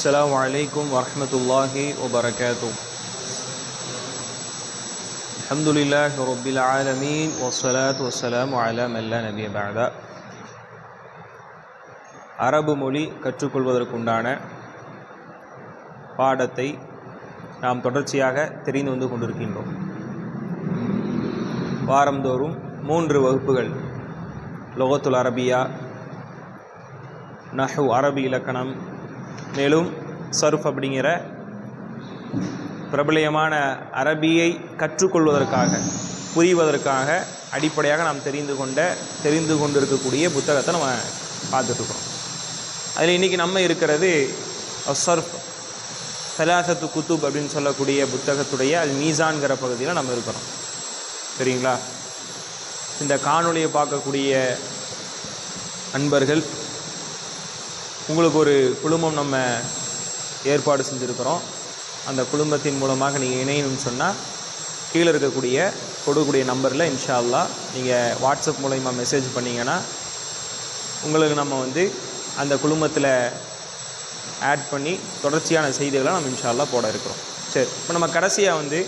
السلام عليكم ورحمة الله وبركاته الحمد لله رب العالمين والصلاة والسلام على من لا نبي بعد அரபு மொழி கற்றுக்கொள்வதற்குண்டான பாடத்தை நாம் தொடர்ச்சியாக தெரிந்து வந்து கொண்டிருக்கின்றோம் வாரந்தோறும் மூன்று வகுப்புகள் லொகத்துல் அரபியா நஹு அரபி இலக்கணம் மேலும் சர்ஃப் அப்படிங்கிற பிரபலயமான அரபியை கற்றுக்கொள்வதற்காக புரிவதற்காக அடிப்படையாக நாம் தெரிந்து கொண்ட தெரிந்து கொண்டிருக்கக்கூடிய புத்தகத்தை நம்ம பார்த்துட்ருக்கோம் அதில் இன்றைக்கி நம்ம இருக்கிறது சர்ஃப் சலாசத்து குத்துப் அப்படின்னு சொல்லக்கூடிய புத்தகத்துடைய அது மீசான்கிற பகுதியில் நம்ம இருக்கிறோம். சரிங்களா? இந்த காணொலியை பார்க்கக்கூடிய அன்பர்கள் உங்களுக்கு ஒரு குழுமம் நம்ம ஏற்பாடு செஞ்சுருக்கிறோம். அந்த குழுமத்தின் மூலமாக நீங்கள் இணையணும்னு சொன்னால் கீழே இருக்கக்கூடிய கொடுக்கக்கூடிய நம்பரில் இன்ஷா நீங்கள் வாட்ஸ்அப் மூலயமா மெசேஜ் பண்ணிங்கன்னா உங்களுக்கு நம்ம வந்து அந்த குழுமத்தில் ஆட் பண்ணி தொடர்ச்சியான செய்திகளை நம்ம இன்ஷால்லா போட இருக்கிறோம். சரி இப்போ நம்ம கடைசியாக வந்து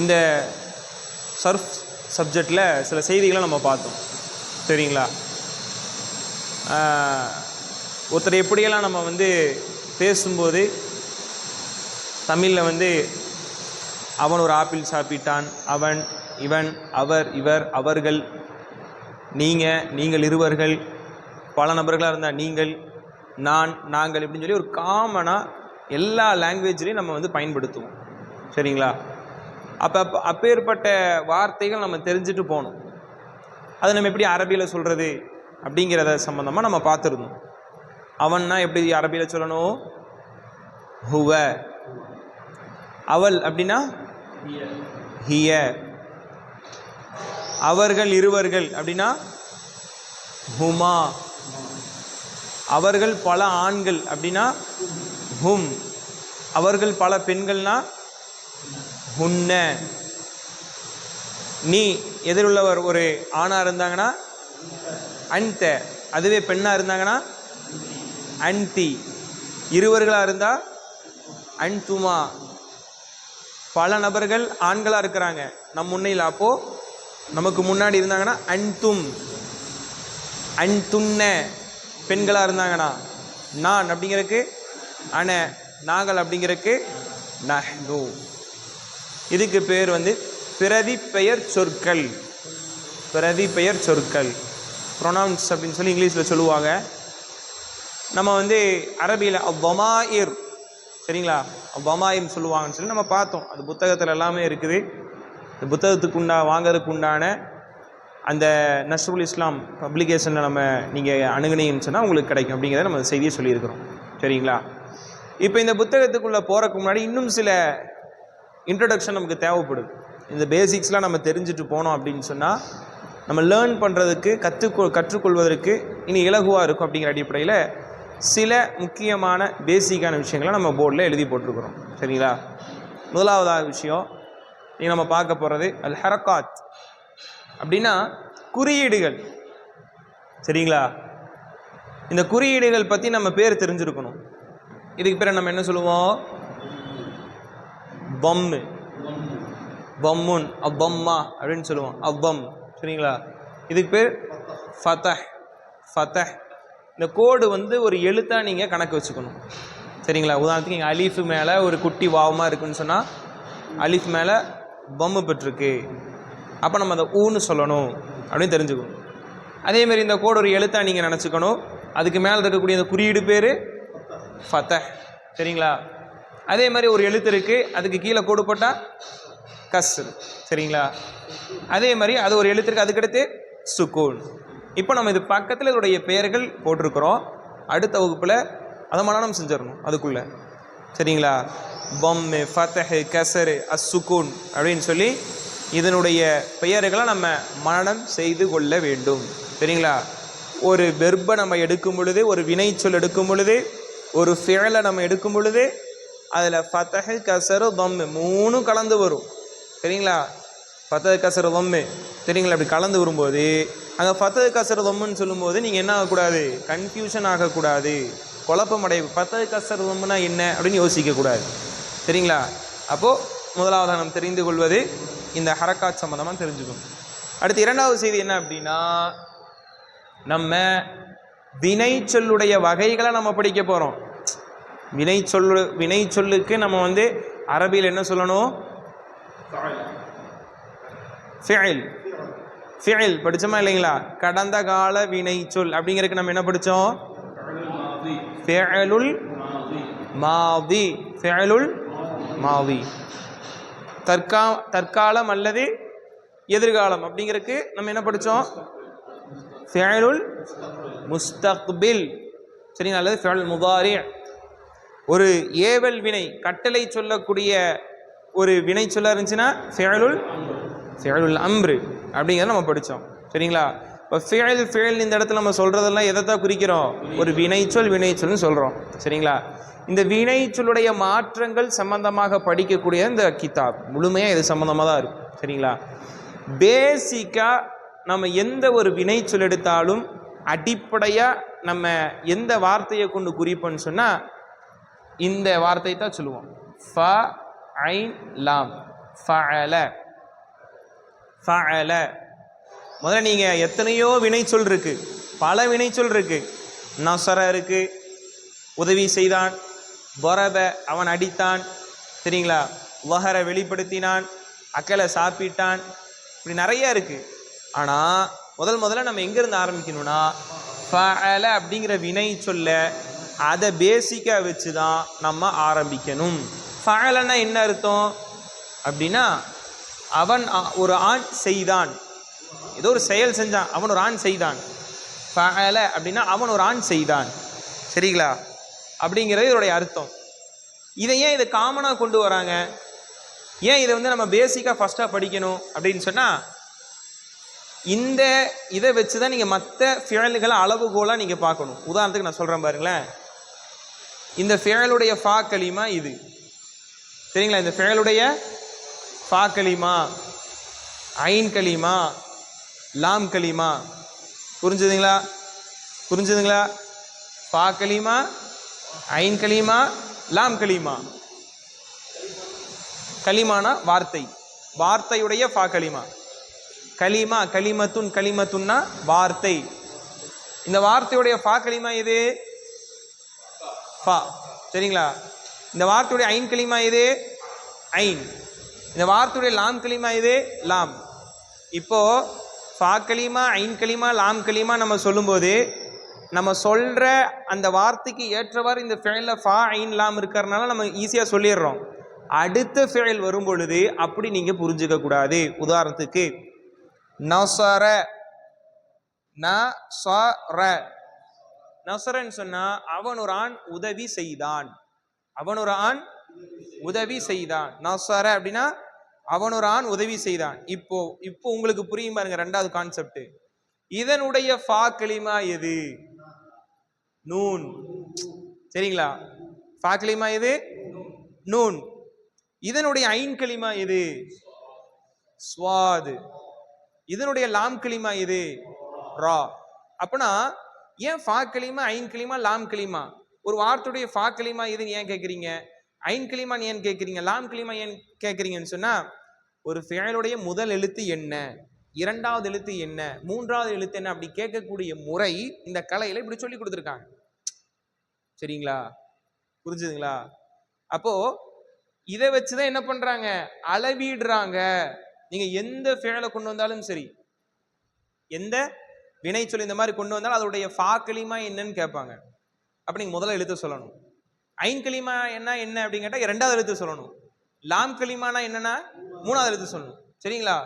இந்த சர்ஃப் சப்ஜெக்டில் சில செய்திகளை நம்ம பார்த்தோம். சரிங்களா? ஒருத்தர் எப்படியெல்லாம் நம்ம வந்து பேசும்போது தமிழில் வந்து அவன் ஒரு ஆப்பிள் சாப்பிட்டான் அவன் இவன் அவர் இவர் அவர்கள் நீங்கள் நீங்கள் இருவர்கள் பல நபர்களாக இருந்தால் நீங்கள் நான் நாங்கள் இப்படின்னு சொல்லி ஒரு காமனாக எல்லா லாங்குவேஜ்லேயும் நம்ம வந்து பயன்படுத்துவோம். சரிங்களா? அப்போ அப்போ அப்பேற்பட்ட வார்த்தைகள் நம்ம தெரிஞ்சுட்டு போகணும். அது நம்ம எப்படி அரபியில் சொல்கிறது அப்படிங்கிறத சம்மந்தமாக நம்ம பார்த்துருந்தோம். அவன்னா எப்படி அரபியில் சொல்லணும்? ஹுவ. அவள் அப்படின்னா? ஹிய. அவர்கள் இருவர்கள் அப்படின்னா? ஹுமா. அவர்கள் பல ஆண்கள் அப்படின்னா? ஹும். அவர்கள் பல பெண்கள்னா? ஹுன்ன. நீ எதிருள்ளவர் ஒரு ஆணாக இருந்தாங்கன்னா? அன்த. அதுவே பெண்ணாக இருந்தாங்கன்னா? அன்தி இருவர்களாக இருந்தால் அன்துமா பல நபர்கள் ஆண்களாக இருக்கிறாங்க. நம் முன்னையில் அப்போது நமக்கு முன்னாடி இருந்தாங்கன்னா அன்தும் அன்துன்ன பெண்களாக இருந்தாங்கன்னா நான் அப்படிங்கிறதுக்கு அன நாங்கள் அப்படிங்கிறதுக்கு நஹ்னு. இதுக்கு பேர் வந்து பிரதி பெயர் சொற்கள். பிரதி பெயர் சொற்கள். ப்ரொனவுன்ஸ் அப்படின்னு சொல்லி இங்கிலீஷில் சொல்லுவாங்க. நம்ம வந்து அரபியில் அவ்வமாயிர். சரிங்களா? அவ்வமாயிர்னு சொல்லுவாங்கன்னு சொல்லி நம்ம பார்த்தோம். அது புத்தகத்தில் எல்லாமே இருக்குது. இந்த புத்தகத்துக்கு உண்டா வாங்குறதுக்கு உண்டான அந்த நஸ்ருல் இஸ்லாம் பப்ளிகேஷனில் நம்ம நீங்கள் அணுகுனீங்கன்னு சொன்னால் உங்களுக்கு கிடைக்கும். அப்படிங்கிறத நம்ம செய்தியை சொல்லியிருக்கிறோம். சரிங்களா? இப்போ இந்த புத்தகத்துக்குள்ளே போகிறதுக்கு முன்னாடி இன்னும் சில இன்ட்ரடக்ஷன் நமக்கு தேவைப்படுது. இந்த பேசிக்ஸ்லாம் நம்ம தெரிஞ்சுட்டு போனோம் அப்படின்னு சொன்னால் நம்ம லேர்ன் பண்ணுறதுக்கு கற்றுக்கொள் கற்றுக்கொள்வதற்கு இனி இலகுவாக இருக்கும் அப்படிங்கிற அடிப்படையில் சில முக்கியமான பேசிக்கான விஷயங்களை நம்ம போர்டில் எழுதி போட்டிருக்கிறோம். சரிங்களா? முதலாவதாக விஷயம் நீ நம்ம பார்க்க போகிறது அல் ஹரக்காத் அப்படின்னா குறியீடுகள். சரிங்களா? இந்த குறியீடுகள் பற்றி நம்ம பேர் தெரிஞ்சிருக்கணும். இதுக்கு பேர் நம்ம என்ன சொல்லுவோம்? பம்மு பம்முன் அவ்வம்மா அப்படின்னு சொல்லுவோம். அவ்வம். சரிங்களா? இதுக்கு பேர் ஃபதஹ். ஃபதஹ். இந்த கோடு வந்து ஒரு எழுத்தாக நீங்கள் கணக்கு வச்சுக்கணும். சரிங்களா? உதாரணத்துக்கு இங்கே அலீஃபு மேலே ஒரு குட்டி வாவமாக இருக்குன்னு சொன்னால் அலீஃப் மேலே பொம்மை பெற்றிருக்கு. அப்போ நம்ம அதை ஊன்னு சொல்லணும் அப்படின்னு தெரிஞ்சுக்கணும். அதேமாரி இந்த கோடு ஒரு எழுத்தாக நீங்கள் நினச்சிக்கணும். அதுக்கு மேலே இருக்கக்கூடிய அந்த குறியீடு பேர் ஃபத்த சரிங்களா? அதே மாதிரி ஒரு எழுத்து இருக்குது அதுக்கு கீழே கோடு போட்டால் கஸ்ரு. சரிங்களா? அதே மாதிரி அது ஒரு எழுத்து இருக்குது அதுக்கடுத்து சுக்கூன் இப்போ நம்ம இது பக்கத்தில் இதோடைய பெயர்கள் போட்டிருக்கிறோம். அடுத்த வகுப்பில் அதை மனநம் செஞ்சிடணும். அதுக்குள்ளே. சரிங்களா? பொம்மு ஃபத்தஹு கசரு அசுகுன் அப்படின்னு சொல்லி இதனுடைய பெயர்களை நம்ம மனநம் செய்து கொள்ள வேண்டும். சரிங்களா? ஒரு வெர்பை நம்ம எடுக்கும் பொழுது ஒரு வினைச்சொல் எடுக்கும் பொழுது ஒரு ஃபியலை நம்ம எடுக்கும் பொழுது அதில் ஃபத்தஹு கசரு பொம்மு மூணும் கலந்து வரும். சரிங்களா? ஃபத்தது கசர தொம்மு தெரியுங்களா? அப்படி கலந்து வரும்போது அங்கே ஃபத்தது கசர தொம்முன்னு சொல்லும்போது நீங்கள் என்ன ஆகக்கூடாது? கன்ஃபியூஷன் ஆகக்கூடாது. குழப்பம் அடைய பத்தது தொம்முனா என்ன அப்படின்னு யோசிக்கக்கூடாது. சரிங்களா அப்போது முதலாவது நம்ம தெரிந்து கொள்வது இந்த ஹரக்காத் சம்மந்தமாக தெரிஞ்சுக்கணும். அடுத்து இரண்டாவது செய்தி என்ன அப்படின்னா நம்ம வினை சொல்லுடைய வகைகளை நம்ம படிக்க போகிறோம் வினை சொல்லு வினை சொல்லுக்கு நம்ம வந்து அரபியில் என்ன சொல்லணும்? ஃபியல் ஃபியல் படிச்சோமா இல்லைங்களா? கடந்த கால வினை சொல். அப்படிங்கிறதுக்கு நம்ம என்ன படித்தோம் ஃபியலுல் மாவி ஃபியலுல் மாவி தற்கா தற்காலம் அல்லது எதிர்காலம் அப்படிங்கிறதுக்கு நம்ம என்ன படித்தோம் ஃபியலுல் முஸ்தக்பில் சரிங்களா? அல்லது ஃபியல் முதாரி ஒரு ஏவல் வினை கட்டளை சொல்லக்கூடிய ஒரு வினை சொல்ல இருந்துச்சுன்னா ஃபியலுல் ஃபியலுல் அம்ரு அப்படிங்கிறத நம்ம படித்தோம் சரிங்களா? இப்போ ஃபியல் ஃபேல் இந்த இடத்துல நம்ம சொல்கிறதெல்லாம் எதை தான் குறிக்கிறோம்? ஒரு வினைச்சொல் வினைச்சொல்னு சொல்கிறோம் சரிங்களா? இந்த வினைச்சொல்லுடைய மாற்றங்கள் சம்பந்தமாக படிக்கக்கூடிய இந்த கிதாப் முழுமையாக இது சம்மந்தமாக தான் இருக்கும் சரிங்களா? பேசிக்காக நம்ம எந்த ஒரு வினைச்சொல் எடுத்தாலும் அடிப்படையாக நம்ம எந்த வார்த்தையை கொண்டு குறிப்போம்னு சொன்னால் இந்த வார்த்தை தான் சொல்லுவோம். ஃப ஐன் லாம். ஃபல ஃபஅல முதல்ல நீங்கள் எத்தனையோ வினைச்சொல் இருக்கு. பல வினைச்சொல் இருக்கு. நசர இருக்கு. உதவி செய்தான். பொரப அவன் அடித்தான். சரிங்களா வஹர வெளிப்படுத்தினான். அக்கலை சாப்பிட்டான். இப்படி நிறைய இருக்குது ஆனால் முதல் முதல்ல நம்ம எங்கேருந்து ஆரம்பிக்கணும்னா ஃபஅல அப்படிங்கிற வினை சொல்ல அதை பேசிக்காக வச்சு தான் நம்ம ஆரம்பிக்கணும். ஃபஅலன்னா என்ன அர்த்தம்? அப்படின்னா அவன் ஆ- ஒரு ஆண் செய்தான். ஏதோ ஒரு செயல் செஞ்சான். அவன் ஒரு ஆண் செய்தான். ஃபஅல அப்படின்னா அவன் ஒரு ஆண் செய்தான். சரிங்களா? அப்படிங்கிறது இதோடைய அர்த்தம். இதை ஏன் இதை காமனாக கொண்டு வராங்க? ஏன் இதை வந்து நம்ம பேசிக்காக ஃபஸ்ட்டாக படிக்கணும் அப்படின்னு சொன்னால் இந்த இதை வச்சு தான் நீங்கள் மற்ற ஃபியல்களை அளவுகோலாக நீங்கள் பார்க்கணும். உதாரணத்துக்கு நான் சொல்கிறேன் பாருங்களேன். இந்த ஃபியலுடைய ஃபா களிமா இது. சரிங்களா? இந்த ஃபியலுடைய ஃபா கலிமா ஐன் கலிமா லாம் கலிமா. புரிஞ்சுதுங்களா? புரிஞ்சுதுங்களா? ஃபா கலிமா ஐன் கலிமா லாம் கலிமா. கலிமானா வார்த்தை. வார்த்தையுடைய ஃபா கலிமா. கலிமா கலிமத்துன் கலிமத்துன்னா வார்த்தை. இந்த வார்த்தையுடைய ஃபா கலிமா எது? ஃபா. சரிங்களா? இந்த வார்த்தையுடைய ஐன் கலிமா எது? ஐன். இந்த வார்த்தையுடைய லாம் கலிமா இதே? லாம். இப்போ ஃபா கலிமா ஐன் கலிமா லாம் கலிமா நம்ம சொல்லும்போது நம்ம சொல்கிற அந்த வார்த்தைக்கு ஏற்றவாறு இந்த ஃபேலில் ஃபா ஐன் லாம் இருக்கிறதுனால நம்ம ஈஸியாக சொல்லிடுறோம். அடுத்த ஃபேல் வரும் பொழுது அப்படி நீங்கள் புரிஞ்சுக்க கூடாது. உதாரணத்துக்கு நசர நசர நசரன் சொன்னா அவன் ஒரு ஆண் உதவி செய்தான். அவன் ஒரு ஆண் உதவி செய்தான். நசர அப்படின்னா அவனொரு ஆண் உதவி செய்தான். இப்போ இப்போ உங்களுக்கு புரியும் பாருங்க ரெண்டாவது கான்செப்ட் இதனுடைய ஃபா கலிமா எது? நூன். சரிங்களா? ஃபா கலிமா எது? நூன். இதனுடைய ஐன் கிளிமா எது? ஸ்வாது. இதனுடைய லாம் கிளிமா எது? ரா. அப்பனா ஏன் ஃபா கலிமா ஐன் கிளிமா லாம் கிளிமா ஒரு வார்த்தையுடைய ஃபா கலிமா எதுன்னு ஏன் கேட்குறீங்க ஐன் கலிமான்னு ஏன் கேட்குறீங்க? லாம் கிளிமா ஏன் கேட்குறீங்கன்னு சொன்னால் ஒரு ஃபேலுடைய முதல் எழுத்து என்ன? இரண்டாவது எழுத்து என்ன? மூன்றாவது எழுத்து என்ன? அப்படி கேட்கக்கூடிய முறை இந்த கலையில் இப்படி சொல்லி கொடுத்துருக்காங்க. சரிங்களா? புரிஞ்சுதுங்களா? அப்போ இதை வச்சுதான் என்ன பண்றாங்க? அளவிடுறாங்க. நீங்க எந்த ஃபேலை கொண்டு வந்தாலும் சரி எந்த வினை சொல்லி இந்த மாதிரி கொண்டு வந்தாலும் அதோடைய ஃபாக்களிமா என்னன்னு கேட்பாங்க. அப்ப நீங்க முதல்ல எழுத்து சொல்லணும். ஐன் கலிமா என்ன என்ன அப்படின்னு கேட்டால் இரண்டாவது எழுத்து சொல்லணும். லாம் கலிமானா என்னன்னா மூணாவது எழுத்து சொல்லணும். சரிங்களா?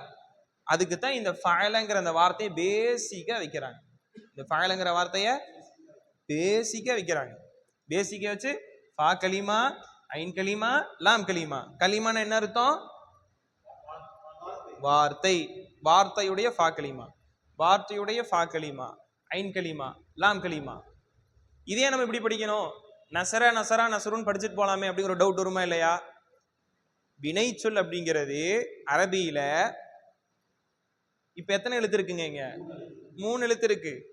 அதுக்கு தான் இந்த ஃபயலங்கிற அந்த வார்த்தையை பேசிக்காக வைக்கிறாங்க. இந்த ஃபயலங்கிற வார்த்தையை பேசிக்காக வைக்கிறாங்க. பேசிக்காக வச்சு ஃபா கலிமா ஐன் கலிமா லாம் கலிமா கலிமானா என்ன அர்த்தம்? வார்த்தை. வார்த்தையுடைய ஃபா கலிமா வார்த்தையுடைய ஃபா கலிமா ஐன் கலிமா லாம் கலிமா இதே நம்ம இப்படி படிக்கணும். நசர நசரா நசருன்னு படிச்சுட்டு போலாமே அப்படிங்கிற ஒரு டவுட் வருமா இல்லையா? வினைச்சொல் அப்படிங்கிறது அரபியில இப்ப எத்தனை எழுத்து இருக்குங்க இங்க? மூணு எழுத்து இருக்கு.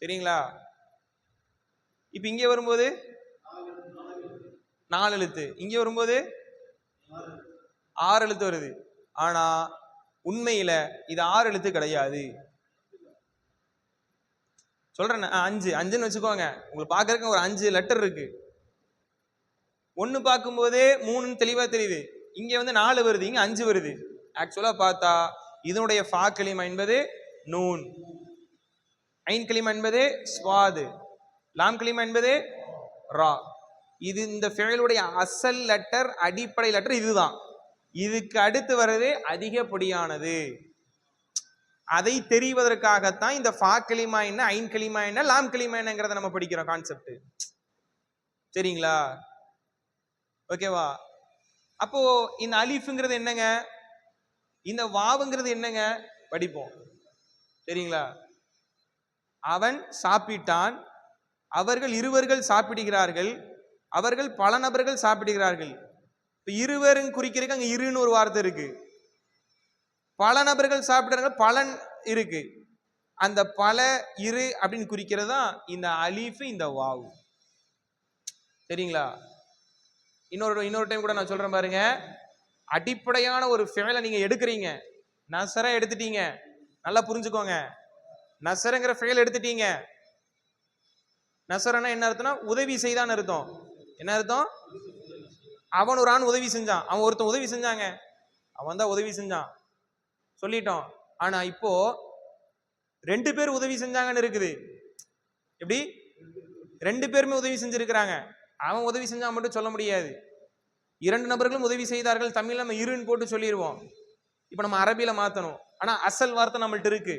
சரிங்களா? இப்ப இங்கே வரும்போது? நாலு எழுத்து. இங்க வரும்போது? ஆறு எழுத்து வருது. ஆனா உண்மையில இது ஆறு எழுத்து கிடையாது. சொல்றேன் ஆ, அஞ்சு. அஞ்சுன்னு வச்சுக்கோங்க. உங்களுக்கு பார்க்கறதுக்கு ஒரு அஞ்சு லெட்டர் இருக்கு. ஒன்று பார்க்கும்போதே மூணுன்னு தெளிவாக தெரியுது. இங்கே வந்து நாலு வருது இங்கே அஞ்சு வருது. ஆக்சுவலாக பார்த்தா இதனுடைய ஃபா கலிமா என்பது நூன். ஐன் கலிமா என்பது ஸ்வாது. லாம் கலிமா என்பது ரா. இது இந்த ஃபேலுடைய அசல் லெட்டர் அடிப்படை லெட்டர் இதுதான். இதுக்கு அடுத்து வர்றது அதிகப்படியானது. அதை தெரிவதற்காகத்தான் இந்த ஃபா கிளிமா என்ன ஐன் கிளிமா என்ன லாம் கிளிமா என்னங்கிறத நம்ம படிக்கிறோம் கான்செப்ட் சரிங்களா? ஓகேவா? அப்போ இந்த அலிஃப்ங்கிறது என்னங்க? இந்த வாவுங்கிறது என்னங்க? படிப்போம். சரிங்களா? அவன் சாப்பிட்டான். அவர்கள் இருவர்கள் சாப்பிடுகிறார்கள். அவர்கள் பல நபர்கள் சாப்பிடுகிறார்கள். இப்போ இருவரும் குறிக்கிறதுக்கு அங்கே இருன்னு ஒரு வார்த்தை இருக்கு. பல நபர்கள் சாப்பிடுறாங்க பலன் இருக்கு. அந்த பல இரு அப்படின்னு குறிக்கிறது தான் இந்த அலீஃப் இந்த வாவு. சரிங்களா? இன்னொரு இன்னொரு டைம் கூட நான் சொல்றேன் பாருங்க. அடிப்படையான ஒரு ஃபேலை நீங்க எடுக்கிறீங்க. நசரை எடுத்துட்டீங்க. நல்லா புரிஞ்சுக்கோங்க. நசரங்கிற ஃபெயல் எடுத்துட்டீங்க. நசரனா என்ன அர்த்தம்னா உதவி செய்தான்னு அர்த்தம். என்ன அர்த்தம்? அவன் ஒரு ஆண் உதவி செஞ்சான். அவன் ஒருத்தன் உதவி செஞ்சாங்க. அவன் தான் உதவி செஞ்சான். சொல்லிட்டோம். ஆனா இப்போ ரெண்டு பேர் உதவி செஞ்சாங்கன்னு இருக்குது. எப்படி? ரெண்டு பேருமே உதவி செஞ்சிருக்கிறாங்க. அவன் உதவி செஞ்சால் மட்டும் சொல்ல முடியாது. இரண்டு நபர்களும் உதவி செய்தார்கள். தமிழில் நம்ம இருன்னு போட்டு சொல்லிடுவோம் இப்போ நம்ம அரபியில் மாற்றணும் ஆனால் அசல் வார்த்தை நம்மள்ட்ட இருக்கு.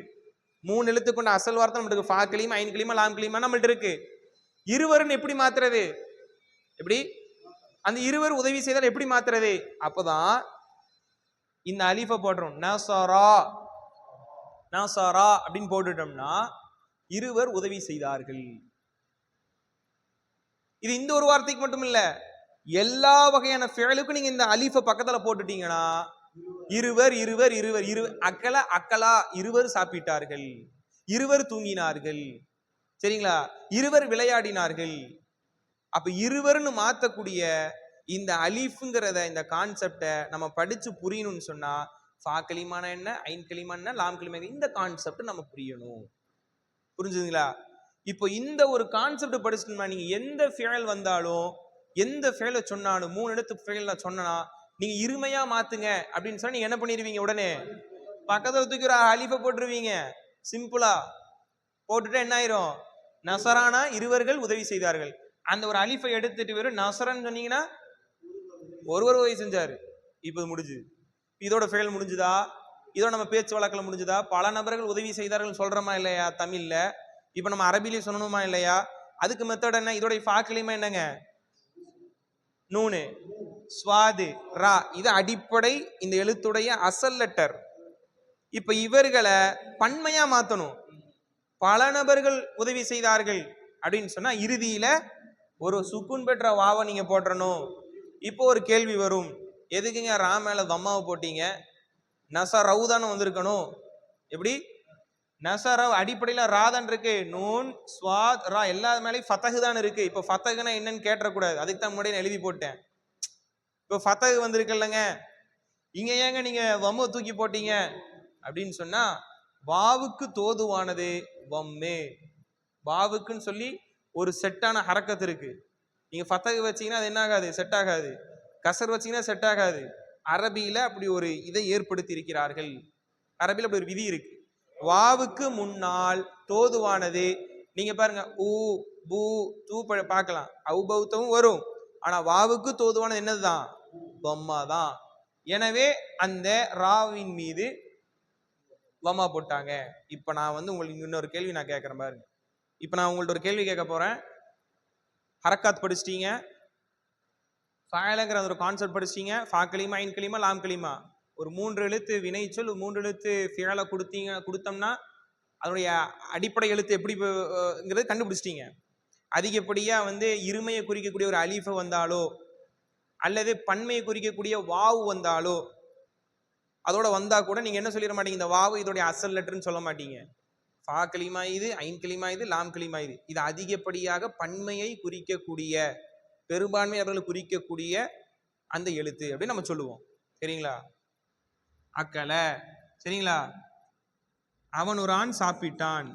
மூணு எழுத்து கொண்ட அசல் வார்த்தை நம்மளுக்கு ஃபா கிளிமா ஐன் கிளிமா லாம் கிளிமா நம்மள்ட்ட இருக்கு. இருவருன்னு எப்படி மாத்துறது? எப்படி? அந்த இருவர் உதவி செய்தால் எப்படி மாத்துறது? அப்போதான் இந்த அலிஃபை போடுறோம் நசரா நசரா அப்படின்னு போட்டுட்டோம்னா இருவர் உதவி செய்தார்கள். இது இந்த ஒரு வார்த்தைக்கு மட்டும் இல்ல எல்லா வகையான ஃபேலுக்கும் நீங்க இந்த அலிஃபை பக்கத்துல போட்டுட்டீங்கன்னா இருவர் இருவர் இருவர் இரு அக்கலா அக்கலா இருவர் சாப்பிட்டார்கள். இருவர் தூங்கினார்கள். சரிங்களா? இருவர் விளையாடினார்கள். அப்ப இருவர்னு மாத்தக்கூடிய இந்த அலீஃபுங்கிறத இந்த கான்செப்டை நம்ம படிச்சு புரியணும்னு சொன்னா ஃபா களிமான என்ன ஐன் களிமான என்ன லாம் களிமா இந்த கான்செப்ட் நம்ம புரியணும். புரிஞ்சுதுங்களா? இப்போ இந்த ஒரு கான்செப்ட் படிச்சுட்டோம்னா நீங்கள் எந்த ஃபேல் வந்தாலும் எந்த ஃபேலை சொன்னாலும் மூணு இடத்து ஃபேல் நான் சொன்னா நீங்கள் இருமையாக மாற்றுங்க அப்படின்னு சொன்னால் நீங்கள் என்ன பண்ணிடுவீங்க உடனே? பக்கத்தில் தூக்கி ஒரு அலிஃபை போட்டுருவீங்க. சிம்பிளா போட்டுட்டு என்ன ஆயிரும்? நசரானா இருவர்கள் உதவி செய்தார்கள். அந்த ஒரு அலிஃபை எடுத்துட்டு வெறும் நசரன்னு சொன்னீங்கன்னா ஒருவர் உதவி செஞ்சார். இப்போது முடிஞ்சுது. இதோட ஃபெயில் முடிஞ்சுதா? இதோட நம்ம பேச்சு வழக்கில் முடிஞ்சுதா? பல நபர்கள் உதவி செய்தார்கள் சொல்கிறோமா இல்லையா? தமிழில். இப்போ நம்ம அரபிலையும் சொல்லணுமா இல்லையா? அதுக்கு மெத்தட் என்ன? இதோடைய ஃபாக்கிலையுமே என்னங்க? நூனு. ஸ்வாது ரா. இது அடிப்படை இந்த எழுத்துடைய அசல் லெட்டர் இப்போ இவர்களை பன்மையாக மாற்றணும் பல நபர்கள் உதவி செய்தார்கள் அப்படின்னு சொன்னால் இறுதியில் ஒரு சுக்குன் பெற்ற வாவை நீங்கள் போட்டுறணும் இப்போ ஒரு கேள்வி வரும். எதுக்குங்க ரா மேலே தம்மாவை போட்டீங்க? நசா ரவுதானே வந்திருக்கணும். எப்படி? நசரவ் அடிப்படையில் ராதன் இருக்கு. நூன் ஸ்வாத் ரா எல்லா மேலேயும் ஃபத்தகு தான் இருக்கு. இப்போ ஃபத்தகுனா என்னன்னு கேட்டக்கூடாது அதுக்கு தான் முன்னாடி எழுதி போட்டேன். இப்போ ஃபத்தகு வந்திருக்குல்லங்க. இங்க ஏங்க நீங்க வம்மு தூக்கி போட்டீங்க? அப்படின்னு சொன்னா வாவுக்கு தோதுவானது வம்மே. வாவுக்குன்னு சொல்லி ஒரு செட்டான ஹரக்கத்து இருக்கு. நீங்க ஃபத்தகு வச்சீங்கன்னா அது என்ன ஆகாது செட் ஆகாது கசர் வச்சீங்கன்னா செட் ஆகாது அரபியில அப்படி ஒரு இதை ஏற்படுத்தி இருக்கிறார்கள். அரபியில் அப்படி ஒரு விதி இருக்கு. வாவுக்கு முன்னால் தோதுவானது. நீங்க பாருங்க ஊ பூ தூ பார்க்கலாம். அவுபௌத்தமும் வரும். ஆனா வாவுக்கு தோதுவானது என்னதுதான்? பொம்மா தான் எனவே அந்த ராவின் மீது வமா போட்டாங்க. இப்ப நான் வந்து உங்களுக்கு இன்னொரு கேள்வி நான் கேட்கறேன் பாருங்க. இப்ப நான் உங்கள்ட்ட ஒரு கேள்வி கேட்க போறேன். ஹரக்காத் படிச்சிட்டீங்க. ஃபாயலங்கிற ஒரு கான்செப்ட் படிச்சிட்டீங்க. ஃபா கிளிமா ஐன் களிமா லாம் களிமா. ஒரு மூன்று எழுத்து வினைச்சொல் மூன்று எழுத்து ஃபியாலை கொடுத்தீங்க கொடுத்தோம்னா அதனுடைய அடிப்படை எழுத்து எப்படி ப- கண்டுபிடிச்சிட்டீங்க. அதிகப்படியாக வந்து இருமையை குறிக்கக்கூடிய ஒரு அலீஃபை வந்தாலோ அல்லது பன்மையை குறிக்கக்கூடிய வாவு வந்தாலோ அதோட வந்தால் கூட நீங்கள் என்ன சொல்லிட மாட்டீங்க இந்த வாவு இதோடைய அசல் லெட்டர்னு சொல்ல மாட்டீங்க. ஃபா களிமா இது ஐன் கிளிமா இது லாம் கிளிமா இது. இது அதிகப்படியாக பன்மையை குறிக்கக்கூடிய பெரும்பான்மை அவர்களை குறிக்கக்கூடிய அந்த எழுத்து அப்படின்னு நம்ம சொல்லுவோம். சரிங்களா? அக்கல சரிங்களா? அவன் ஒரு ஆண் சாப்பிட்டான்.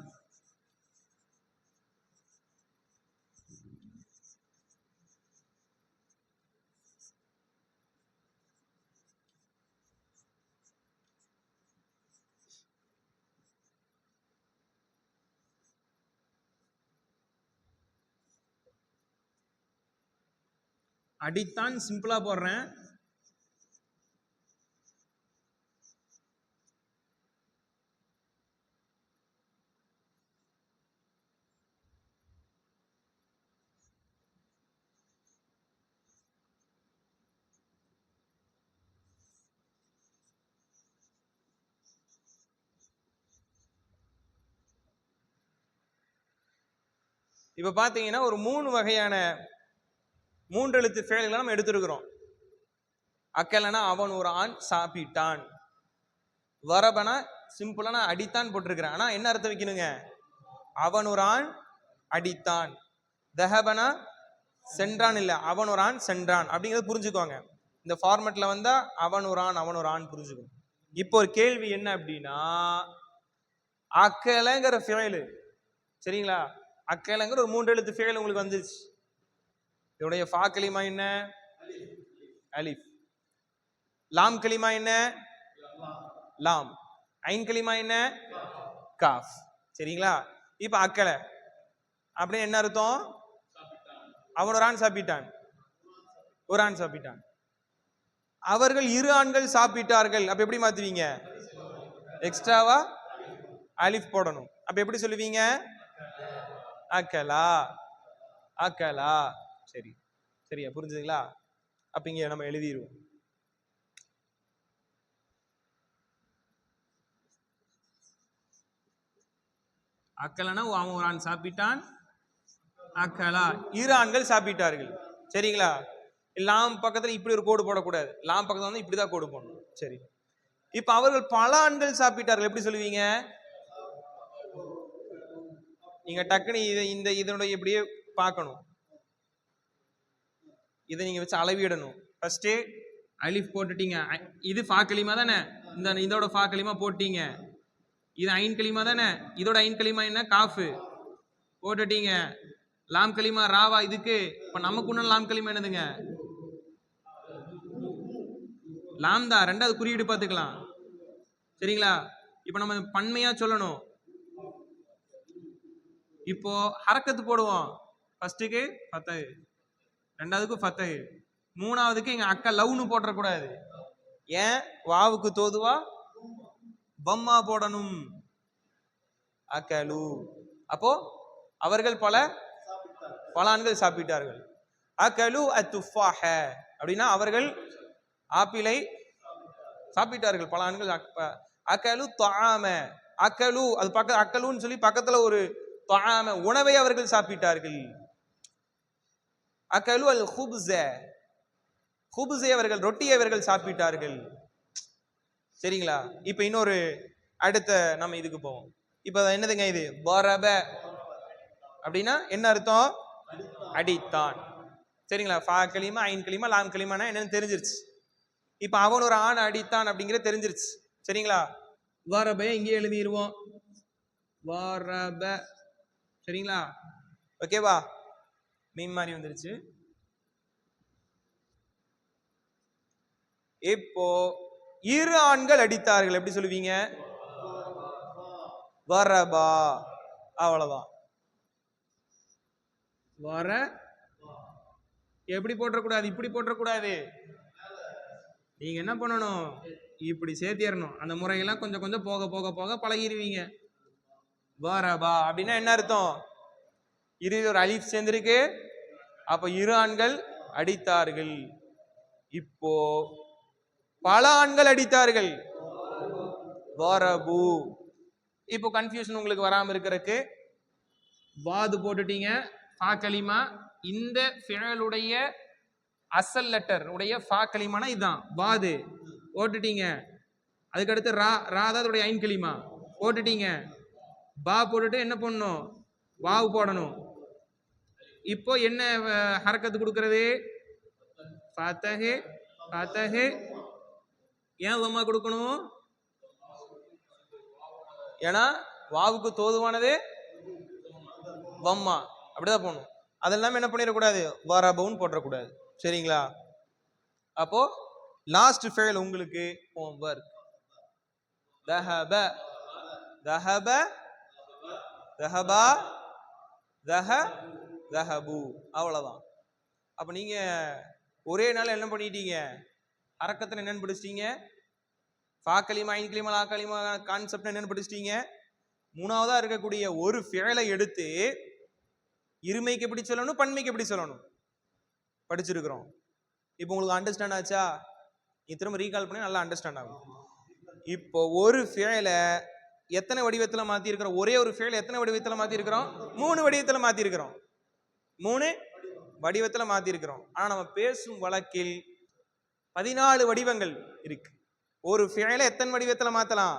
அடித்தான் சிம்பிளா போடுறேன். இப்போ பார்த்தீங்கன்னா ஒரு மூணு வகையான மூன்றெழுத்து செயல்களை நம்ம எடுத்திருக்கிறோம். அக்கலனா அவன் ஒரு ஆண் சாப்பிட்டான். வரபனா சிம்பிளான அடித்தான் போட்டிருக்கிறேன். ஆனா என்ன அர்த்தம் வைக்கணுங்க? அவன் ஒரு ஆண் அடித்தான். தஹபனா சென்றான் இல்லை அவன் ஒரு ஆண் சென்றான். அப்படிங்கிறத புரிஞ்சுக்கோங்க. இந்த ஃபார்மெட்ல வந்தா அவன் ஒரு ஆண் அவன் ஒரு ஆண் புரிஞ்சுக்கணும். இப்போ ஒரு கேள்வி என்ன அப்படின்னா அக்கலைங்கிற ஃபெயிலு சரிங்களா? அக்கலைங்கிற ஒரு மூன்று எழுத்து ஃபேல் உங்களுக்கு வந்துச்சு இதோடைய ஃபா களிமா என்ன? அலிஃப். லாம் களிமா என்ன? லாம். ஐன் களிமா என்ன? காஃப். சரிங்களா? இப்போ அக்கலை. அப்படின்னு என்ன அர்த்தம்? அவன் ஒரு ஆண் சாப்பிட்டான். ஒரு ஆண் சாப்பிட்டான். அவர்கள் இரு ஆண்கள் சாப்பிட்டார்கள். அப்ப எப்படி மாத்துவீங்க? எக்ஸ்ட்ராவா அலிஃப் போடணும். அப்ப எப்படி சொல்லுவீங்க? அக்கலா அக்கலா சரி சரியா புரிஞ்சுதுங்களா? அப்ப இங்க நம்ம எழுதிடுவோம் அக்கலனா அவன் சாப்பிட்டான். அக்கலா இரு ஆண்கள் சாப்பிட்டார்கள். சரிங்களா? லாம் பக்கத்துல இப்படி ஒரு கோடு போடக்கூடாது. லாம் பக்கத்துல வந்து இப்படிதான் கோடு போடணும். சரி. இப்ப அவர்கள் பல ஆண்கள் சாப்பிட்டார்கள். எப்படி சொல்லுவீங்க? நீங்க டக்குனு இதை இந்த இதனுடைய இப்படியே பார்க்கணும். இதை நீங்க வச்சு அளவிடணும். ஃபர்ஸ்ட் அலிஃப் போட்டுட்டீங்க. இது ஃபா களிமா தானே? இந்த இதோட ஃபாக்கலிமா போட்டீங்க. இது ஐன் களிமா தானே? இதோட ஐன் களிமா என்ன? காஃபு. போட்டுட்டீங்க. லாம் களிமா ராவா இதுக்கு. இப்போ நமக்கு ஒன்று லாம் களிமா என்னதுங்க? லாம் தான் ரெண்டாவது குறியீடு பார்த்துக்கலாம். சரிங்களா? இப்போ நம்ம பன்மையாக சொல்லணும். இப்போ ஹரக்கத்து போடுவோம். ஃபர்ஸ்ட்டுக்கு ஃபத்தஹ். ரெண்டாவதுக்கு ஃபத்தஹ். மூணாவதுக்கு எங்கள் அக்கா லவ்னு போட்டுறக்கூடாது. ஏன்? வாவுக்கு தோதுவா? பம்மா போடணும். அக்கலு. அப்போ அவர்கள் பல பலான்கள் சாப்பிட்டார்கள். அக்கலு அத்துஃபாஹ. அப்படின்னா அவர்கள் ஆப்பிளை சாப்பிட்டார்கள் பல ஆண்கள் அக்கலு தாம அக்கலு அது பக்க அக்கலுன்னு சொல்லி பக்கத்தில் ஒரு தொழாம உணவை அவர்கள் சாப்பிட்டார்கள். அக்கலு அல் ஹுப்ஸ ஹுப்ஸை அவர்கள் ரொட்டியை அவர்கள் சாப்பிட்டார்கள். சரிங்களா? இப்போ இன்னொரு அடுத்த நம்ம இதுக்கு போவோம். இப்போ என்னதுங்க இது? பரப அப்படின்னா என்ன அர்த்தம்? அடித்தான். சரிங்களா? ஃபா களிமா ஐன் களிமா லாம் களிமானா என்னன்னு தெரிஞ்சிருச்சு. இப்போ அவன் ஒரு ஆண் அடித்தான் அப்படிங்கிறது தெரிஞ்சிருச்சு. சரிங்களா? வரபைய இங்கே எழுதிடுவோம் வரப சரிங்களா? ஓகேவா மீன் மாதிரி வந்துருச்சு. இப்போ இரு ஆண்கள் அடித்தார்கள். எப்படி சொல்லுவீங்க? வரபா. அவ்வளவுதான். வர? எப்படி போட்டுறக்கூடாது இப்படி போட்டுறக்கூடாது நீங்க என்ன பண்ணணும்? இப்படி சேர்த்திடணும். அந்த முறையெல்லாம் கொஞ்சம் கொஞ்சம் போக போக போக பழகிடுவீங்க வரபா அப்படின்னா என்ன அர்த்தம்? இரு ஒரு அலிஃப் சேர்ந்திருக்கு. அப்ப இரு ஆண்கள் அடித்தார்கள். இப்போ பல ஆண்கள் அடித்தார்கள். வரபு இப்போ கன்ஃபியூஷன் உங்களுக்கு வராம இருக்கிறதுக்கு வாது போட்டுட்டீங்க. ஃபா கலிமா இந்த ஃபியலுடைய அசல் லெட்டர் உடைய ஃபா கலிமானா இதுதான் வாது. போட்டுட்டீங்க. அதுக்கடுத்து ரா ராதா அதோடைய ஐன் கலிமா போட்டுட்டீங்க. பா போட்டுட்டு என்ன பண்ணணும்? வாவு போடணும். இப்போ என்ன ஹரக்கத்து கொடுக்கறது? ஃபத்தஹு ஃபத்தஹு. ஏன் உமா கொடுக்கணும்? ஏன்னா வாவுக்கு தோதுவானது வம்மா. அப்படிதான் போகணும் அதெல்லாம் என்ன பண்ணிடக்கூடாது? வாராபவுன்னு போட்டுறக்கூடாது. சரிங்களா? அப்போ லாஸ்ட் ஃபெயில் உங்களுக்கு ஹோம்ஒர்க் தஹப தஹப ரஹபா தஹ தஹபு. அவ்வளோதான் அப்போ நீங்கள் ஒரே நாள் என்ன பண்ணிட்டீங்க? அரக்கத்தில் என்னென்னு படிச்சிட்டீங்க? ஃபா களிமா ஐன் களிமா லா களிமா கான்செப்ட் என்னென்னு படிச்சிட்டீங்க? மூணாவதாக இருக்கக்கூடிய ஒரு ஃபேலை எடுத்து இருமைக்கு எப்படி சொல்லணும் பன்மைக்கு எப்படி சொல்லணும்? படிச்சிருக்கிறோம். இப்போ உங்களுக்கு அண்டர்ஸ்டாண்ட் ஆச்சா? நீ திரும்ப ரீகால் பண்ணி நல்லா அண்டர்ஸ்டாண்ட் ஆகும். இப்போ ஒரு ஃபேலை எத்தனை வடிவத்தில் மாற்றிருக்கிறோம் ஒரே ஒரு ஃபேல் எத்தனை வடிவத்தில் மாற்றிருக்கிறோம் மூணு வடிவத்தில் மாற்றிருக்கிறோம் மூணு வடிவத்தில் மாற்றிருக்கிறோம் ஆனால் நம்ம பேசும் வழக்கில் பதினாலு வடிவங்கள் இருக்கு. ஒரு ஃபேலை எத்தனை வடிவத்தில் மாற்றலாம்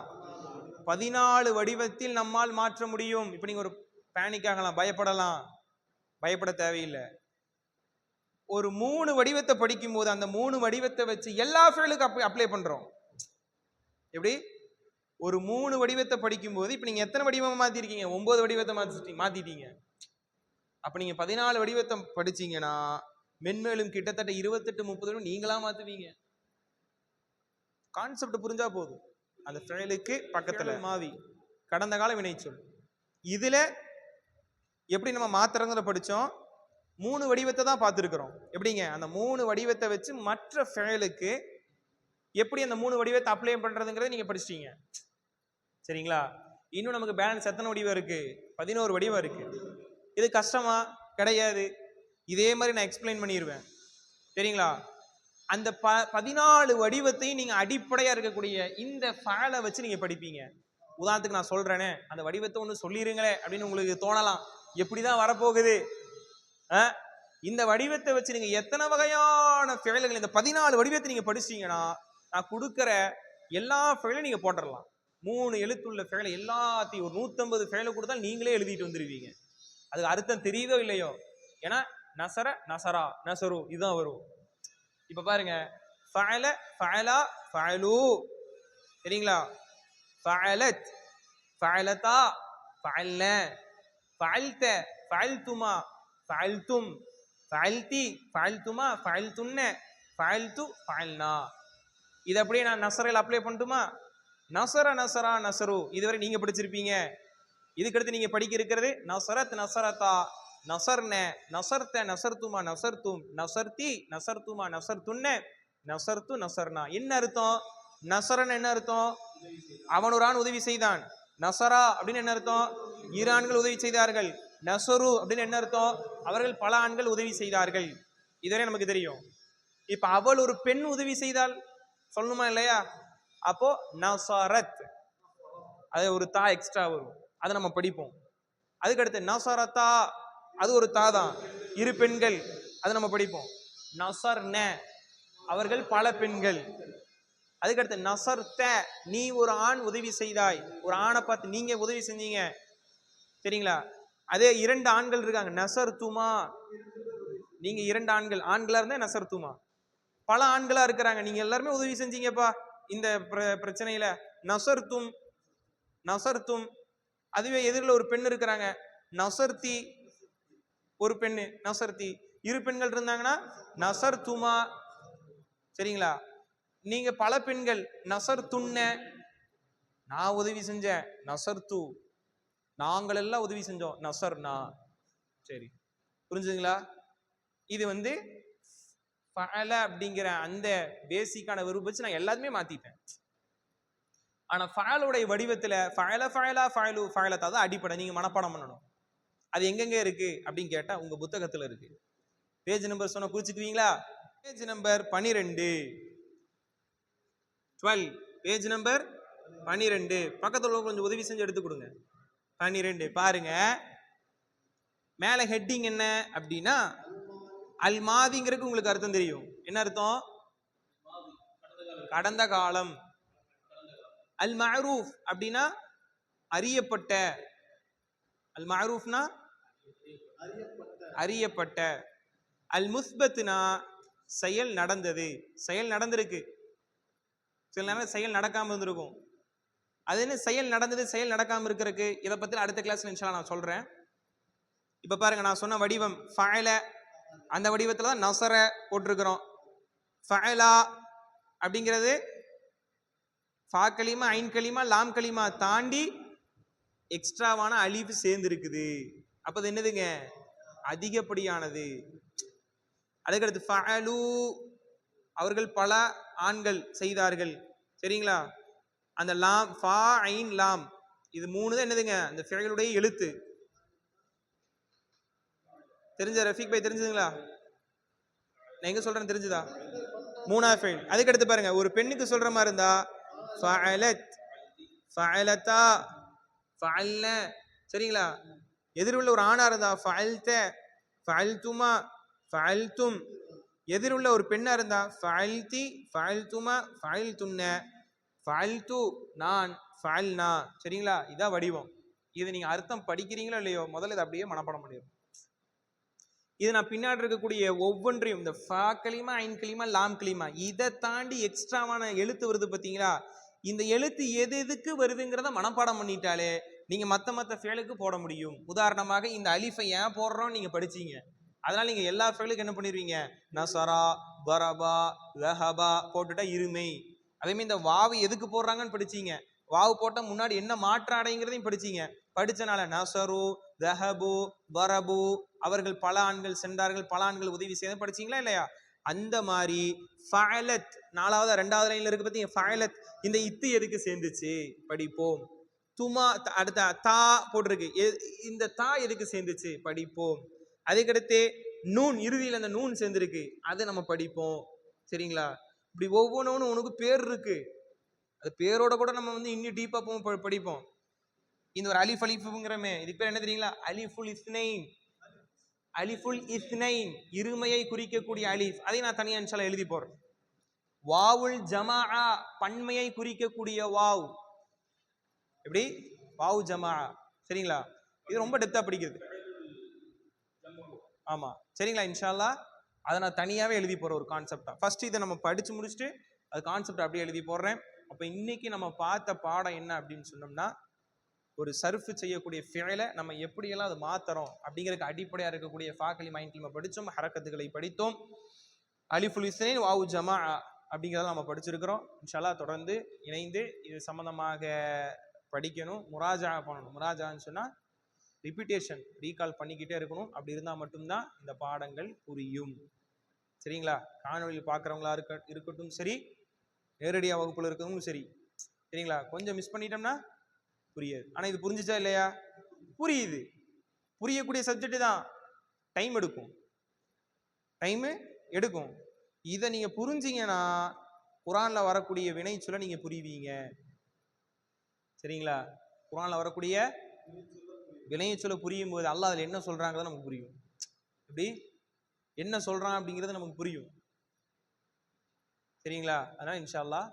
பதினாலு வடிவத்தில் நம்மால் மாற்ற முடியும். இப்போ நீங்கள் ஒரு பேனிக் ஆகலாம் பயப்படலாம். பயப்பட தேவையில்லை. ஒரு மூணு வடிவத்தை படிக்கும்போது அந்த மூணு வடிவத்தை வச்சு எல்லா ஃபேலுக்கும் அப்ளை அப்ளை பண்ணுறோம் எப்படி? ஒரு மூணு வடிவத்தை படிக்கும்போது இப்போ நீங்கள் எத்தனை வடிவம் மாற்றிருக்கீங்க ஒன்பது வடிவத்தை மாற்றிட்டீங்க மாற்றிட்டீங்க அப்போ நீங்கள் பதினாலு வடிவத்தை படிச்சீங்கன்னா மென்மேலும் கிட்டத்தட்ட இருபத்தெட்டு முப்பது வடிவம் நீங்களா மாற்றுவீங்க கான்செப்ட் புரிஞ்சா போதும். அந்த ஃபெயலுக்கு பக்கத்தில். மாவி. கடந்த கால வினைச்சொல் இதில் எப்படி நம்ம மாத்திரங்களை படித்தோம் மூணு வடிவத்தை தான் பார்த்துருக்குறோம். எப்படிங்க? அந்த மூணு வடிவத்தை வச்சு மற்ற ஃபெயலுக்கு எப்படி அந்த மூணு வடிவத்தை அப்ளை பண்ணுறதுங்கிறத நீங்கள் படிச்சிட்டீங்க. சரிங்களா? இன்னும் நமக்கு பேலன்ஸ் எத்தனை வடிவம் இருக்குது பதினோரு வடிவம் இருக்குது இது கஷ்டமா? கிடையாது. இதே மாதிரி நான் எக்ஸ்பிளைன் பண்ணிடுவேன் சரிங்களா? அந்த ப பதினாலு வடிவத்தையும் நீங்கள் அடிப்படையாக இருக்கக்கூடிய இந்த ஃபேலை வச்சு நீங்கள் படிப்பீங்க. உதாரணத்துக்கு நான் சொல்கிறேனே அந்த வடிவத்தை ஒன்று சொல்லிடுங்களே அப்படின்னு உங்களுக்கு தோணலாம். எப்படி தான் வரப்போகுது? ஆ? இந்த வடிவத்தை வச்சு நீங்கள் எத்தனை வகையான ஃபெயல்கள் இந்த பதினாலு வடிவத்தை நீங்கள் படிச்சீங்கன்னா நான் கொடுக்குற எல்லா ஃபெயலையும் நீங்கள் போட்டுடலாம் மூணு எழுத்துள்ள ஃபேலை எல்லாத்தையும் ஒரு நூற்றம்பது ஃபேலை கொடுத்தா நீங்களே எழுதிட்டு வந்துடுவீங்க அதுக்கு அர்த்தம் தெரியுதோ இல்லையோ? ஏன்னா நசர நசரா நசரு இதுதான் வரும். இப்போ பாருங்க ஃபயல ஃபயலா ஃபயலு சரிங்களா ஃபயலத் ஃபயலதா ஃபயல்ல ஃபயல்த ஃபயல்துமா ஃபயல்தும் ஃபயல்தி ஃபயல்துமா ஃபயல்துன்ன ஃபயல்து ஃபயல்னா இது அப்படியே நான் நசரையில் அப்ளை பண்ணட்டுமா? நசர நசரா நசரு. இதுவரை நீங்க படிச்சிருப்பீங்க. இதுக்கடுத்து நீங்க படிக்க இருக்கிறது நசரத் நசரத்தா நசர்ன நசர்த்த நசர்த்துமா நசர்த்தும். நசர்த்தி நசர்த்துமா நசர்த்துன்ன நசர்த்து நசர்னா. என்ன அர்த்தம்? நசரன் என்ன அர்த்தம்? அவன் உதவி செய்தான். நசரா அப்படின்னு என்ன அர்த்தம்? இரு ஆண்கள் உதவி செய்தார்கள். நசரு அப்படின்னு என்ன அர்த்தம்? அவர்கள் பல ஆண்கள் உதவி செய்தார்கள். இதுவரை நமக்கு தெரியும். இப்ப அவள் ஒரு பெண் உதவி செய்தால் சொல்லணுமா இல்லையா? அப்போ நசாரத். அது ஒரு தா எக்ஸ்ட்ரா வரும். அதை நம்ம படிப்போம். அதுக்கடுத்து நசரத்தா அது ஒரு தா தான். இரு பெண்கள் அதை நம்ம படிப்போம். நசர்ன அவர்கள் பல பெண்கள். அதுக்கடுத்து நசர்த்த நீ ஒரு ஆண் உதவி செய்தாய். ஒரு ஆணை பார்த்து நீங்க உதவி செஞ்சீங்க. சரிங்களா? அதே இரண்டு ஆண்கள் இருக்காங்க. நசர் துமா நீங்க இரண்டு ஆண்கள். ஆண்களா இருந்தா நசர் துமா பல ஆண்களா இருக்கிறாங்க. நீங்க எல்லாருமே உதவி செஞ்சீங்கப்பா. இந்த பிர- பிரச்சனையில நசர்த்தும் நசர்த்தும். அதுவே எதிரில் ஒரு பெண் இருக்கிறாங்க. நசர்த்தி ஒரு பெண்ணு நசர்த்தி. இரு பெண்கள் இருந்தாங்கன்னா நசர்த்துமா? சரிங்களா? நீங்க பல பெண்கள் நசர் துண்ண நான் உதவி செஞ்சேன் நசர்த்து. நாங்கள் எல்லாம் உதவி செஞ்சோம் நசர்னா. சரி. புரிஞ்சுதுங்களா? இது வந்து ஃபல அப்படிங்கிற அந்த பேசிக்கான வெறுப்பு வச்சு நான் எல்லாத்தையுமே மாத்திட்டேன் ஆனா ஃபஅலுடைய வடிவத்துல ஃபயல ஃபயலா ஃபயலு ஃபஅலத்தா தான் அடிப்படை. நீங்க மனப்பாடம் பண்ணணும். அது எங்கெங்க இருக்கு அப்படின்னு கேட்டா உங்க புத்தகத்துல இருக்கு. பேஜ் நம்பர் சொன்ன குறிச்சுக்குவீங்களா பேஜ் நம்பர் பனிரெண்டு டுவெல் பேஜ் நம்பர் பனிரெண்டு பக்கத்துல கொஞ்சம் உதவி செஞ்சு எடுத்து கொடுங்க. பனிரெண்டு பாருங்க. மேல ஹெட்டிங் என்ன அப்படின்னா அல் மாதிங்கிறதுக்கு உங்களுக்கு அர்த்தம் தெரியும். என்ன அர்த்தம்? கடந்த காலம். அல் மஅரூஃப் அப்படின்னா அறியப்பட்ட. அல் மஹரூஃப்னா அறியப்பட்ட. அல் முஸ்பத்னா செயல் நடந்தது. செயல் நடந்திருக்கு. சில நேரம் செயல் நடக்காம இருந்திருக்கும். அது என்ன செயல் நடந்தது செயல் நடக்காம இருக்கிறதுக்கு? இதை பத்தி அடுத்த கிளாஸ்ல இன்ஷா நான் சொல்றேன். இப்ப பாருங்க நான் சொன்ன வடிவம் ஃபஅல அந்த வடிவத்தில் தான் நசர போட்டிருக்கிறோம். ஃபலா அப்படிங்கிறது ஃபா களிமா ஐன் களிமா லாம் களிமா தாண்டி எக்ஸ்ட்ராவான அழிவு சேர்ந்துருக்குது. அப்போ அது என்னதுங்க? அதிகப்படியானது. அதுக்கடுத்து ஃபலு அவர்கள் பல ஆண்கள் செய்தார்கள். சரிங்களா? அந்த லாம் ஃபா ஐன் லாம் இது மூணு தான் என்னதுங்க? அந்த ஃபிழலுடைய எழுத்து. தெரிஞ்ச ரஃபீக் பை தெரிஞ்சதுங்களா? நான் எங்க சொல்றேன் தெரிஞ்சுதா? மூணா ஃபெயில் அதுக்கு அடுத்து பாருங்க ஒரு பெண்ணுக்கு சொல்ற மாதிரி இருந்தா ஃபஅலத் ஃபஅலதா ஃபஅல்ல சரிங்களா? எதிருள்ள ஒரு ஆணா இருந்தா ஃபஅல்த ஃபஅல்துமா ஃபஅல்தும். எதிருள்ள ஒரு பெண்ணா இருந்தா ஃபஅல்தி ஃபஅல்துமா ஃபஅல்துன்ன. ஃபஅல்து நான் ஃபஅல்னா. சரிங்களா? இதான் வடிவம். இது நீங்க அர்த்தம் படிக்கிறீங்களோ இல்லையோ முதல்ல இதை அப்படியே மனப்பாடம் பண்ணிடுவோம் இது நான் பின்னாடி இருக்கக்கூடிய ஒவ்வொன்றையும் இந்த ஃபா கிளிமா ஐன் கிளிமா லாம் கிளிமா இதை தாண்டி எக்ஸ்ட்ராவான எழுத்து வருது பார்த்தீங்களா? இந்த எழுத்து எது எதுக்கு வருதுங்கிறத மனப்பாடம் பண்ணிட்டாலே நீங்கள் மற்ற மற்ற ஃபேலுக்கு போட முடியும். உதாரணமாக இந்த அலிஃபை ஏன் போடுறோம் நீங்கள் படிச்சீங்க. அதனால் நீங்கள் எல்லா ஃபேலுக்கும் என்ன பண்ணிடுவீங்க நசரா பரபா லஹபா போட்டுட்டா இருமை. அதேமாதிரி இந்த வாவு எதுக்கு போடுறாங்கன்னு படிச்சீங்க? வாவு போட்ட முன்னாடி என்ன மாற்ற அடைங்கிறதையும் படிச்சீங்க. படிச்சனால நசரு தஹபு வரபு அவர்கள் பல ஆண்கள் சென்றார்கள் பல ஆண்கள் உதவி செய்த படிச்சீங்களா இல்லையா? அந்த மாதிரி ஃபயலத் நாலாவது ரெண்டாவது லைன்ல இருக்கு பார்த்தீங்க ஃபயலத் இந்த இத்து எதுக்கு சேர்ந்துச்சு? படிப்போம். துமா த- அடுத்த தா போட்டிருக்கு. எ- இந்த தா எதுக்கு சேர்ந்துச்சு? படிப்போம். அதுக்கடுத்து நூன் இறுதியில் அந்த நூன் சேர்ந்துருக்கு. அதை நம்ம படிப்போம். சரிங்களா? இப்படி ஒவ்வொன்றும் உனக்கு பேர் இருக்கு. அது பேரோட கூட நம்ம வந்து இன்னும் டீப்பாக போவோம் ப- படிப்போம். இந்த ஒரு அலிஃப் அலிஃபுங்கிறமே இது பேர் என்ன தெரியுங்களா? அலிஃபுல் இஸ்னைன். அலிஃபுல் இஸ்னைன் இருமையை குறிக்கக்கூடிய அலிஃப். அதை நான் தனியாக இன்ஷால்லா எழுதி போறேன் வாவுல் ஜமா பன்மையை குறிக்கக்கூடிய வாவ். எப்படி? வாவ் ஜமா சரிங்களா? இது ரொம்ப டெப்தா படிக்கிறது. ஆமா. சரிங்களா? இன்ஷால்லா அதை நான் தனியாவே எழுதி போகிறேன் ஒரு கான்செப்டா ஃபர்ஸ்ட் இதை நம்ம படிச்சு முடிச்சுட்டு அது கான்செப்ட் அப்படியே எழுதி போடுறேன். அப்போ இன்னைக்கு நம்ம பார்த்த பாடம் என்ன அப்படின்னு சொன்னோம்னா ஒரு சர்ஃப் செய்யக்கூடிய ஃபேலை நம்ம எப்படியெல்லாம் அதை மாத்துறோம் அப்படிங்கிறதுக்கு அடிப்படையாக இருக்கக்கூடிய ஃபாக்கலி மைண்ட் நம்ம படித்தோம் ஹரக்கத்துகளை படித்தோம். அலிஃபுல் இஸ்னைன் வாவு ஜமா அப்படிங்கிறத நம்ம படிச்சிருக்கிறோம். இன்ஷால்லா தொடர்ந்து இணைந்து இது சம்மந்தமாக படிக்கணும் முராஜா பண்ணணும். முராஜான்னு சொன்னால் ரிப்பீட்டேஷன் ரீகால் பண்ணிக்கிட்டே இருக்கணும். அப்படி இருந்தால் மட்டும்தான் இந்த பாடங்கள் புரியும். சரிங்களா? காணொலியில் பார்க்குறவங்களா இருக்க இருக்கட்டும். சரி நேரடியாக வகுப்பில் இருக்கவும் சரி. சரிங்களா? கொஞ்சம் மிஸ் பண்ணிட்டோம்னா புரியாது. ஆனால் இது புரிஞ்சுச்சா இல்லையா? புரியுது. புரியக்கூடிய சப்ஜெக்ட் தான். டைம் எடுக்கும். டைமு எடுக்கும். இதை நீங்கள் புரிஞ்சீங்கன்னா குரானில் வரக்கூடிய வினைச்சொல்லை நீங்கள் புரிவீங்க. சரிங்களா? குரானில் வரக்கூடிய வினைச்சொல்ல புரியும் போது அல்லா அதில் என்ன சொல்கிறாங்கிறது நமக்கு புரியும். எப்படி? என்ன சொல்கிறான் அப்படிங்கிறது நமக்கு புரியும். சரிங்களா அதனால் இன்ஷா அல்லாஹ்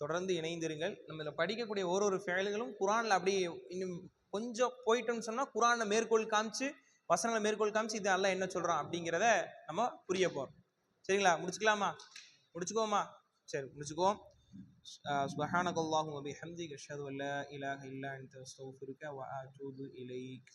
தொடர்ந்து இணைந்திருங்கள் நம்ம இதில் படிக்கக்கூடிய ஒரு ஒரு ஃபேல்களும் குரானில் அப்படியே இன்னும் கொஞ்சம் போயிட்டோம்னு சொன்னால் குரானை மேற்கோள் காமிச்சு வசனங்களை மேற்கோள் காமிச்சு இது அல்லாஹ் என்ன சொல்கிறான் அப்படிங்கிறத நம்ம புரிய போகிறோம் சரிங்களா முடிச்சுக்கலாமா முடிச்சுக்குவோமா சரி முடிச்சுக்குவோம் سبحانك اللهم وبحمدك أشهد أن لا إله إلا أنت أستغفرك وأتوب إليك